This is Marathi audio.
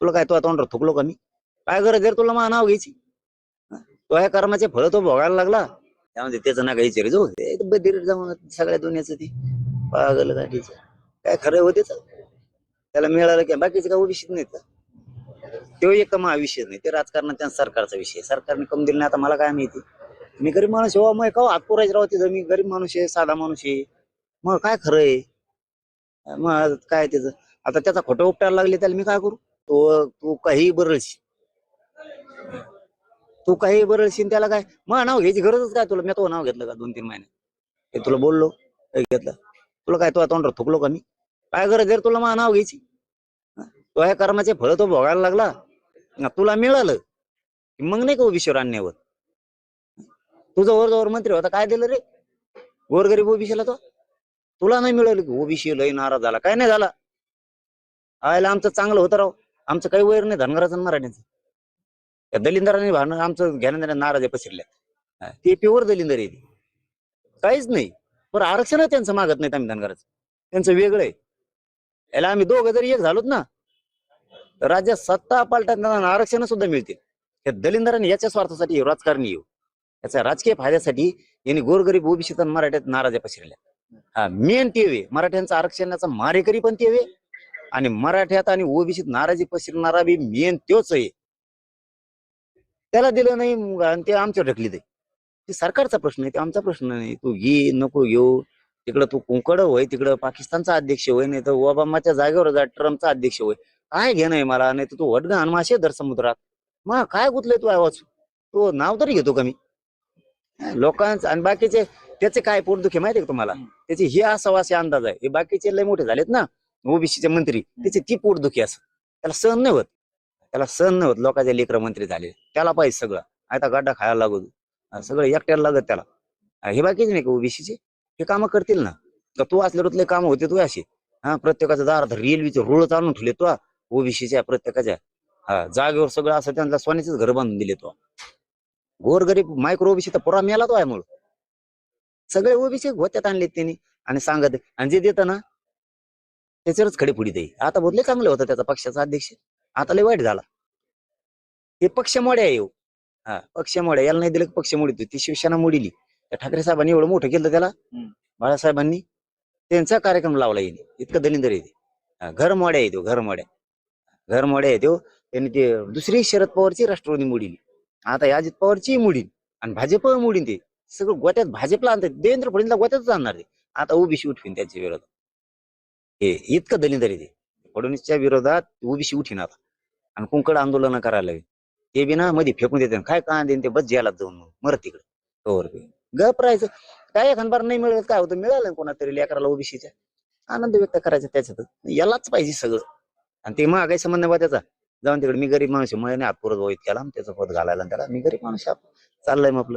तुला काय तो तोंडावर थुकलो का मी? काय गरज आहे रे तुला मा नाव घ्यायची? तो ह्या कर्माचे फळ तो भोगायला लागला. त्यामध्ये त्याचं ना काही चिरजो बधीर जाऊन सगळ्या दुनियाचं ती. पागल गाठीचं काय खरं होते त्याला मिळालं की बाकीचे काय ओबीसीत नाही तर. तो एक तर विषय नाही. ते राजकारणात त्या सरकारचा विषय सरकारने कम दिलं नाही आता मला काय माहिती? मी गरीब माणूस हो मग का हो हात पुरायचं राहू तिथं? मी गरीब माणूस आहे साधा माणूस आहे. मग काय खरं आहे? मग काय त्याचं? आता त्याचा खोटं उपटायला लागले त्याला मी काय करू? तो तू काही बरळशी तू काही बरळशीन त्याला काय? मग नाव घ्यायची गरजच काय तुला? मी तो नाव घेतलं का दोन तीन महिने? हे तुला बोललो हे घेतलं. तुला काय तुला तोंडावर थुकलो का मी? काय गरज आहे तुला मग नाव घ्यायची? तो या कर्माचे फळ तो भोगायला लागला. तुला मिळालं. मग नाही का हो ओबीसीवर आणण्यावर? तुझा वर जवळ मंत्री होता काय दिलं रे? गोरगरीब ओबीसीला तो? तुला नाही मिळालं की ओबीसी लय नाराज झाला. काय नाही झाला? आयला आमचं चांगलं होतं राव. आमचं काही वैर नाही धनगराचं आणि मराठ्यांचं. त्या दलिंदरांनी भांडण आमचं नाराज आहे पसरल्या ते प्युअर दलिंदर आहे. काहीच नाही. बरं आरक्षण त्यांचं मागत नाहीत आम्ही धनगराचं. त्यांचं वेगळं आहे. याला आम्ही दोघं जरी एक झालोत ना राज्यात सत्ता पालटात आरक्षण सुद्धा मिळतील. त्या दलिंदरांनी याच्या स्वार्थासाठी राजकारणी येऊ. याचा राजकीय फायद्यासाठी यांनी गोरगरीब ओबीसीत आणि मराठ्यात नाराज्या पसरल्या हा मेन तेवे मराठ्यांचं आरक्षणाचा मारेकरी पण तेवे आणि मराठ्यात आणि ओबीसीत नाराजी पसरणारा बी मेन तोच आहे. त्याला दिलं नाही मग आणि ते आमच्यावर ढकली दे ते सरकारचा प्रश्न आहे ते आमचा प्रश्न नाही. तू घे नको घेऊ तिकडं तू कुंकड होय तिकडं पाकिस्तानचा अध्यक्ष होय नाही तर ओबामाच्या जागेवर जा ट्रम्पचा अध्यक्ष होय. काय घेणं आहे मला? नाही तर तू वडगा मासे दर समुद्रात. मग काय गुतलंय तू आवाज? तो नाव तरी घेतो का मी? लोकांचं आणि बाकीचे त्याचे काय पोटदुखी माहितीये का तुम्हाला? त्याचे हे असावा असे अंदाज आहे. हे बाकीचे लय मोठे झालेत ना. ओबीसीचे मंत्री त्याची ती पोटदुखी असं. त्याला सहन नाही होत. त्याला सहन नाही होत. लोकांचे लेकर मंत्री झाले. त्याला पाहिजे सगळं. आता गड्डा खायला लागू. सगळं एकट्याला लागत त्याला. हे बाकीचे नाही का ओबीसीचे? हे कामं करतील ना. तर तू असल्या काम होते तू असे? हा प्रत्येकाचं दारात रेल्वेचे रुळ आणून ठेवले तो. ओबीसीच्या प्रत्येकाच्या. हा जागेवर सगळं असं त्यांना सोन्याचेच घर बांधून दिले तो. गोरगरीब मायक्रो ओबीसी तर पुरा मेला तो आहे म्हणून. सगळे ओबीसी गोत्यात आणले त्यांनी. आणि सांगत आणि जे देतं ना त्याच्यावरच खडे पुढे ते आता बोलले चांगलं होतं त्याचा पक्षाचा अध्यक्ष. आता लय वाईट झाला. ते पक्ष मोड्या आहे ह्यो. हा पक्ष मोड्या याला नाही दिलं की पक्ष मोडी ती शिवसेना मोडीली. त्या ठाकरे साहेबांनी एवढं मोठं केलं त्याला. बाळासाहेबांनी. त्यांचा कार्यक्रम लावला येणे इतकं दलिंदर येते घर मोड्या येतो घर मोड्या घर मोड्या येतो त्यांनी ते दुसरी शरद पवारची राष्ट्रवादी मोडीली. आता अजित पवारची मोडील. आणि भाजप मोडीन ते. सगळं गोट्यात भाजपला आणतात. देवेंद्र फडणवीसला गोट्यातच आणणार ते. आता ओबीसी उठवीन त्यांच्या विरोधात. हे इतकं दलिंदर आहे ते. फडणवीसच्या विरोधात ओबीसी उठीन आता. आणि कुंकड आंदोलन करायला हवी ते बी ना मध्ये फेकून देते काय का देईन ते? बस जेलात जाऊन मरत तिकडे. तोवर गप राहायचं. काय एखादं बार नाही मिळत काय होतं? मिळालं कोणातरी लेकराला ओबीसीच्या. आनंद व्यक्त करायचा त्याच्यात. यालाच पाहिजे सगळं. आणि ते मग काही संबंध बा त्याचा. जाऊन तिकडे मी गरीब माणूस आहे, मला नाही हात पुरत होईत केला त्याचा पद घालायला त्याला. मी गरीब माणूस चाललंय मग आपलं.